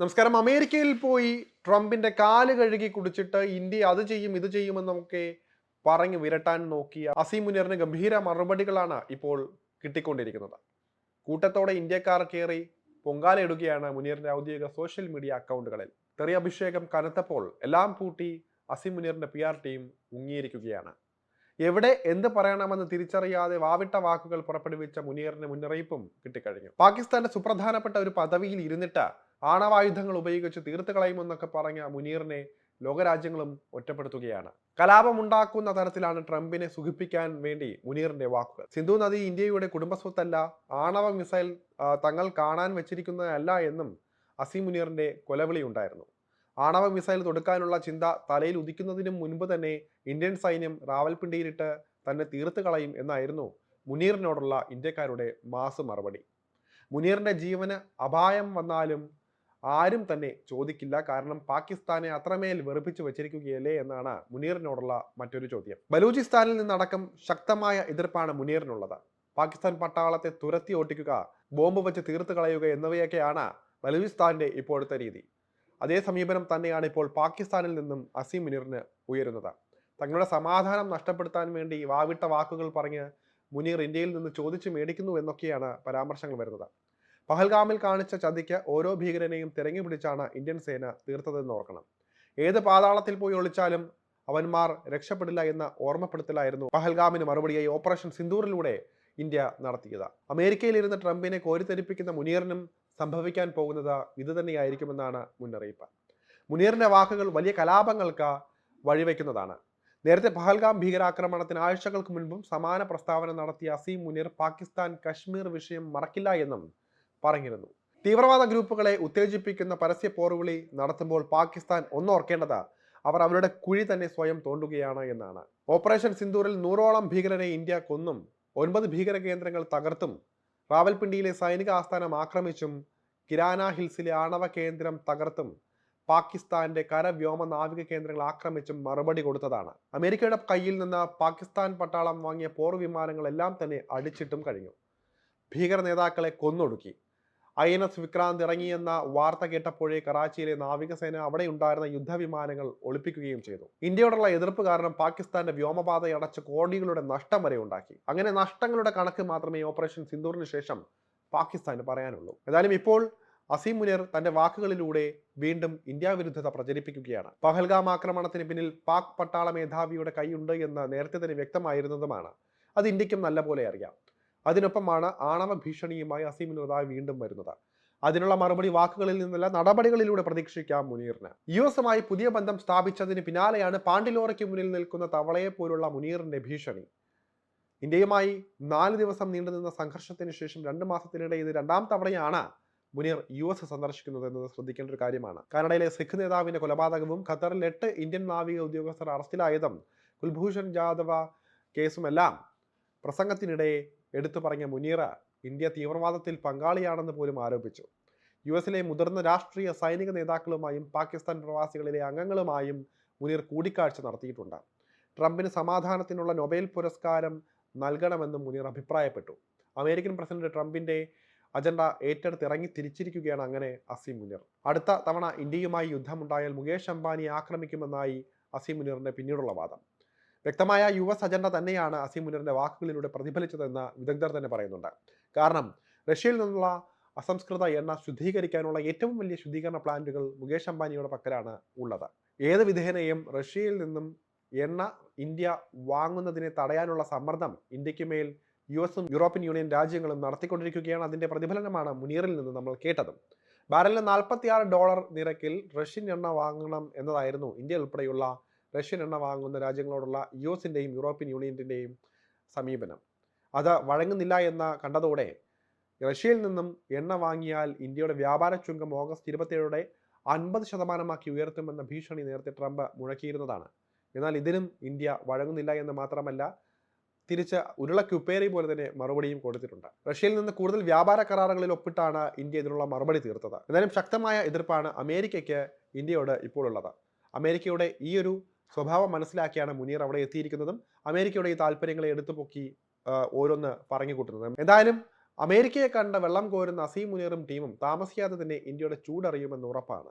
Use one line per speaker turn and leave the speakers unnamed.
നമസ്കാരം. അമേരിക്കയിൽ പോയി ട്രംപിന്റെ കാൽ കഴുകി കുടിച്ചിട്ട് ഇന്ത്യ അത് ചെയ്യും ഇത് ചെയ്യുമെന്നൊക്കെ പറഞ്ഞു വിരട്ടാൻ നോക്കിയ അസീം മുനീറിന് ഗംഭീര മറുപടികളാണ് ഇപ്പോൾ കിട്ടിക്കൊണ്ടിരിക്കുന്നത്. കൂട്ടത്തോടെ ഇന്ത്യക്കാർ കയറി പൊങ്കാല ഇടുകയാണ് മുനീറിന്റെ ഔദ്യോഗിക സോഷ്യൽ മീഡിയ അക്കൗണ്ടുകളിൽ. തെറി അഭിഷേകം കനത്തപ്പോൾ എല്ലാം പൂട്ടി അസീം മുനീറിന്റെ പി ആർ ടീം മുങ്ങിയിരിക്കുകയാണ്. എവിടെ എന്ത് പറയണമെന്ന് തിരിച്ചറിയാതെ വാവിട്ട വാക്കുകൾ പുറപ്പെടുവിച്ച മുനീറിന് മുന്നറിയിപ്പും കിട്ടിക്കഴിഞ്ഞു. പാകിസ്ഥാന്റെ സുപ്രധാനപ്പെട്ട ഒരു പദവിയിൽ ഇരുന്നിട്ട് ആണവായുധങ്ങൾ ഉപയോഗിച്ച് തീർത്ത് കളയുമെന്നൊക്കെ പറഞ്ഞ മുനീറിനെ ലോകരാജ്യങ്ങളും ഒറ്റപ്പെടുത്തുകയാണ്. കലാപമുണ്ടാക്കുന്ന തരത്തിലാണ് ട്രംപിനെ സുഖിപ്പിക്കാൻ വേണ്ടി മുനീറിന്റെ വാക്കുകൾ. സിന്ധു നദി ഇന്ത്യയുടെ കുടുംബസ്വത്തല്ല ആണവ മിസൈൽ തങ്ങൾ കാണാൻ വെച്ചിരിക്കുന്നതല്ല എന്നും അസീം മുനീറിന്റെ കൊലവിളി ഉണ്ടായിരുന്നു. ആണവ മിസൈൽ തൊടുക്കാനുള്ള ചിന്ത തലയിൽ ഉദിക്കുന്നതിനും മുൻപ് തന്നെ ഇന്ത്യൻ സൈന്യം റാവൽപിണ്ടിയിലിട്ട് തന്നെ തീർത്ത് കളയും എന്നായിരുന്നു മുനീറിനോടുള്ള ഇന്ത്യക്കാരുടെ മാസ് മറുപടി. മുനീറിന്റെ ജീവന് അപായം വന്നാലും ആരും തന്നെ ചോദിക്കില്ല. കാരണം പാകിസ്ഥാനെ അത്രമേൽ വെറുപ്പിച്ചു വെച്ചിരിക്കുകയല്ലേ എന്നാണ് മുനീറിനോടുള്ള മറ്റൊരു ചോദ്യം. ബലൂചിസ്ഥാനിൽ നിന്നടക്കം ശക്തമായ എതിർപ്പാണ് മുനീറിനുള്ളത്. പാകിസ്ഥാൻ പട്ടാളത്തെ തുരത്തി ഓട്ടിക്കുക ബോംബ് വെച്ച് തീർത്തു കളയുക എന്നിവയൊക്കെയാണ് ബലൂചിസ്ഥാന്റെ ഇപ്പോഴത്തെ രീതി. അതേ സമീപനം തന്നെയാണ് ഇപ്പോൾ പാകിസ്ഥാനിൽ നിന്നും അസീം മുനീറിന് ഉയരുന്നത്. തങ്ങളുടെ സമാധാനം നഷ്ടപ്പെടുത്താൻ വേണ്ടി വാവിട്ട വാക്കുകൾ പറഞ്ഞ് മുനീർ ഇന്ത്യയിൽ നിന്ന് ചോദിച്ചു മേടിക്കുന്നു എന്നൊക്കെയാണ് പരാമർശങ്ങൾ വരുന്നത്. പഹൽഗാമിൽ കാണിച്ച ചതിക്ക് ഓരോ ഭീകരനെയും തിരങ്ങി പിടിച്ചാണ് ഇന്ത്യൻ സേന തീർത്തതെന്ന് ഓർക്കണം. ഏത് പാതാളത്തിൽ പോയി ഒളിച്ചാലും അവന്മാർ രക്ഷപ്പെടില്ല എന്ന ഓർമ്മപ്പെടുത്തലായിരുന്നു പഹൽഗാമിന് മറുപടിയായി ഓപ്പറേഷൻ സിന്ദൂറിലൂടെ ഇന്ത്യ നടത്തിയത്. അമേരിക്കയിലിരുന്ന ട്രംപിനെ കോരിത്തെരിപ്പിക്കുന്ന മുനീറിനും സംഭവിക്കാൻ പോകുന്നത് ഇത് തന്നെയായിരിക്കുമെന്നാണ് മുന്നറിയിപ്പ്. മുനീറിന്റെ വാക്കുകൾ വലിയ കലാപങ്ങൾക്ക് വഴിവെക്കുന്നതാണ്. നേരത്തെ പഹൽഗാം ഭീകരാക്രമണത്തിന് ആഴ്ചകൾക്ക് മുൻപും സമാന പ്രസ്താവന നടത്തിയ അസീം മുനീർ പാകിസ്ഥാൻ കശ്മീർ വിഷയം മറക്കില്ല എന്നും പറഞ്ഞിരുന്നു. തീവ്രവാദ ഗ്രൂപ്പുകളെ ഉത്തേജിപ്പിക്കുന്ന പരസ്യ പോർവിളി നടത്തുമ്പോൾ പാകിസ്ഥാൻ ഒന്നോർക്കേണ്ടത് അവർ അവരുടെ കുഴി തന്നെ സ്വയം തോണ്ടുകയാണ് എന്നാണ്. ഓപ്പറേഷൻ സിന്ദൂറിൽ നൂറോളം ഭീകരരെ ഇന്ത്യ കൊന്നും ഒൻപത് ഭീകര കേന്ദ്രങ്ങൾ തകർത്തും റാവൽപിണ്ടിയിലെ സൈനിക ആസ്ഥാനം ആക്രമിച്ചും കിരാന ഹിൽസിലെ ആണവ കേന്ദ്രം തകർത്തും പാകിസ്ഥാന്റെ കരവ്യോമ നാവിക കേന്ദ്രങ്ങൾ ആക്രമിച്ചും മറുപടി കൊടുത്തതാണ്. അമേരിക്കയുടെ കയ്യിൽ നിന്ന് പാകിസ്ഥാൻ പട്ടാളം വാങ്ങിയ പോർ വിമാനങ്ങളെല്ലാം തന്നെ അടിച്ചിട്ടും കഴിഞ്ഞു. ഭീകര നേതാക്കളെ കൊന്നൊടുക്കി. ഐ എൻ എസ് വിക്രാന്ത് ഇറങ്ങിയെന്ന വാർത്ത കേട്ടപ്പോഴേ കറാച്ചിയിലെ നാവികസേന അവിടെ ഉണ്ടായിരുന്ന യുദ്ധവിമാനങ്ങൾ ഒളിപ്പിക്കുകയും ചെയ്തു. ഇന്ത്യയോടുള്ള എതിർപ്പ് കാരണം പാകിസ്ഥാന്റെ വ്യോമപാത അടച്ച് കോടികളുടെ നഷ്ടം വരെ ഉണ്ടാക്കി. അങ്ങനെ നഷ്ടങ്ങളുടെ കണക്ക് മാത്രമേ ഓപ്പറേഷൻ സിന്ദൂറിന് ശേഷം പാകിസ്ഥാന് പറയാനുള്ളൂ. ഏതായാലും ഇപ്പോൾ അസീം മുനീർ തന്റെ വാക്കുകളിലൂടെ വീണ്ടും ഇന്ത്യ വിരുദ്ധത പ്രചരിപ്പിക്കുകയാണ്. പഹൽഗാം ആക്രമണത്തിന് പിന്നിൽ പാക് പട്ടാള മേധാവിയുടെ കൈയുണ്ട് എന്ന് നേരത്തെ തന്നെ വ്യക്തമായിരുന്നതുമാണ്. അത് ഇന്ത്യക്കും നല്ല പോലെ അറിയാം. അതിനൊപ്പമാണ് ആണവ ഭീഷണിയുമായി അസീം വീണ്ടും വരുന്നത്. അതിനുള്ള മറുപടി വാക്കുകളിൽ നിന്നല്ല നടപടികളിലൂടെ പ്രതീക്ഷിക്കാം മുനീറിന്. യു എസുമായി പുതിയ ബന്ധം സ്ഥാപിച്ചതിന് പിന്നാലെയാണ് പാണ്ടിലോറയ്ക്ക് മുന്നിൽ നിൽക്കുന്ന തവളയെ പോലുള്ള മുനീറിന്റെ ഭീഷണി. ഇന്ത്യയുമായി നാല് ദിവസം നീണ്ടുനിന്ന സംഘർഷത്തിന് ശേഷം രണ്ട് മാസത്തിനിടെ ഇത് രണ്ടാം തവണയാണ് മുനീർ യു എസ് സന്ദർശിക്കുന്നത് എന്നത് ശ്രദ്ധിക്കേണ്ട ഒരു കാര്യമാണ്. കാനഡയിലെ സിഖ് നേതാവിന്റെ കൊലപാതകവും ഖത്തറിൽ എട്ട് ഇന്ത്യൻ നാവിക ഉദ്യോഗസ്ഥർ അറസ്റ്റിലായതും കുൽഭൂഷൺ ജാദവ കേസുമെല്ലാം പ്രസംഗത്തിനിടെ എടുത്തു പറഞ്ഞ മുനീറ ഇന്ത്യ തീവ്രവാദത്തിൽ പങ്കാളിയാണെന്ന് പോലും ആരോപിച്ചു. യു എസിലെ മുതിർന്ന രാഷ്ട്രീയ സൈനിക നേതാക്കളുമായും പാകിസ്ഥാൻ പ്രവാസികളിലെ അംഗങ്ങളുമായും മുനീർ കൂടിക്കാഴ്ച നടത്തിയിട്ടുണ്ട്. ട്രംപിന് സമാധാനത്തിനുള്ള നൊബേൽ പുരസ്കാരം നൽകണമെന്നും മുനീർ അഭിപ്രായപ്പെട്ടു. അമേരിക്കൻ പ്രസിഡന്റ് ട്രംപിന്റെ അജണ്ട ഏറ്റെടുത്ത് ഇറങ്ങി തിരിച്ചിരിക്കുകയാണ് അങ്ങനെ അസീം മുനീർ. അടുത്ത തവണ ഇന്ത്യയുമായി യുദ്ധമുണ്ടായാൽ മുകേഷ് അംബാനി ആക്രമിക്കുമെന്നായി അസീം മുനീറിന്റെ പിന്നീടുള്ള വാദം. വ്യക്തമായ യു എസ് അജണ്ട തന്നെയാണ് അസീം മുനീറിന്റെ വാക്കുകളിലൂടെ പ്രതിഫലിച്ചതെന്ന് വിദഗ്ധർ തന്നെ പറയുന്നുണ്ട്. കാരണം റഷ്യയിൽ നിന്നുള്ള അസംസ്കൃത എണ്ണ ശുദ്ധീകരിക്കാനുള്ള ഏറ്റവും വലിയ ശുദ്ധീകരണ പ്ലാന്റുകൾ മുകേഷ് അംബാനിയുടെ പക്കലാണ് ഉള്ളത്. ഏത് വിധേനയും റഷ്യയിൽ നിന്നും എണ്ണ ഇന്ത്യ വാങ്ങുന്നതിനെ തടയാനുള്ള സമ്മർദ്ദം ഇന്ത്യയ്ക്ക് മേൽ യു എസും യൂറോപ്യൻ യൂണിയൻ രാജ്യങ്ങളും നടത്തിക്കൊണ്ടിരിക്കുകയാണ് അതിന്റെ പ്രതിഫലനമാണ് മുനീറിൽ നിന്ന് നമ്മൾ കേട്ടത്. ബാരലിന് നാൽപ്പത്തിയാറ് ഡോളർ നിരക്കിൽ റഷ്യൻ എണ്ണ വാങ്ങണം എന്നതായിരുന്നു ഇന്ത്യ ഉൾപ്പെടെയുള്ള റഷ്യൻ എണ്ണ വാങ്ങുന്ന രാജ്യങ്ങളോടുള്ള യു എസിന്റെയും യൂറോപ്യൻ യൂണിയന്റെയും സമീപനം. അത് വഴങ്ങുന്നില്ല എന്ന കണ്ടതോടെ റഷ്യയിൽ നിന്നും എണ്ണ വാങ്ങിയാൽ ഇന്ത്യയുടെ വ്യാപാര ചുങ്കം ഓഗസ്റ്റ് ഇരുപത്തിയേഴോടെ അൻപത് ശതമാനമാക്കി ഉയർത്തുമെന്ന ഭീഷണി നേരത്തെ ട്രംപ് മുഴക്കിയിരുന്നതാണ്. എന്നാൽ ഇതിനും ഇന്ത്യ വഴങ്ങുന്നില്ല എന്ന് മാത്രമല്ല തിരിച്ച് ഉരുളക്കുപ്പേരി പോലെ തന്നെ മറുപടിയും കൊടുത്തിട്ടുണ്ട്. റഷ്യയിൽ നിന്ന് കൂടുതൽ വ്യാപാര കരാറുകളിൽ ഒപ്പിട്ടാണ് ഇന്ത്യ ഇതിനുള്ള മറുപടി തീർത്തത്. എന്നാലും ശക്തമായ എതിർപ്പാണ് അമേരിക്കയ്ക്ക് ഇന്ത്യയോട് ഇപ്പോഴുള്ളത്. അമേരിക്കയുടെ ഈ ഒരു സ്വഭാവം മനസ്സിലാക്കിയാണ് മുനീർ അവിടെ എത്തിയിരിക്കുന്നതും അമേരിക്കയുടെ ഈ താല്പര്യങ്ങളെ എടുത്തു പൊക്കി ഓരോന്ന് പറഞ്ഞു കൂട്ടുന്നത്. എന്തായാലും അമേരിക്കയെ കണ്ട വെള്ളം കോരുന്ന അസീം മുനീറും ടീമും താമസിയാതെ തന്നെ ഇന്ത്യയുടെ ചൂടറിയുമെന്ന് ഉറപ്പാണ്.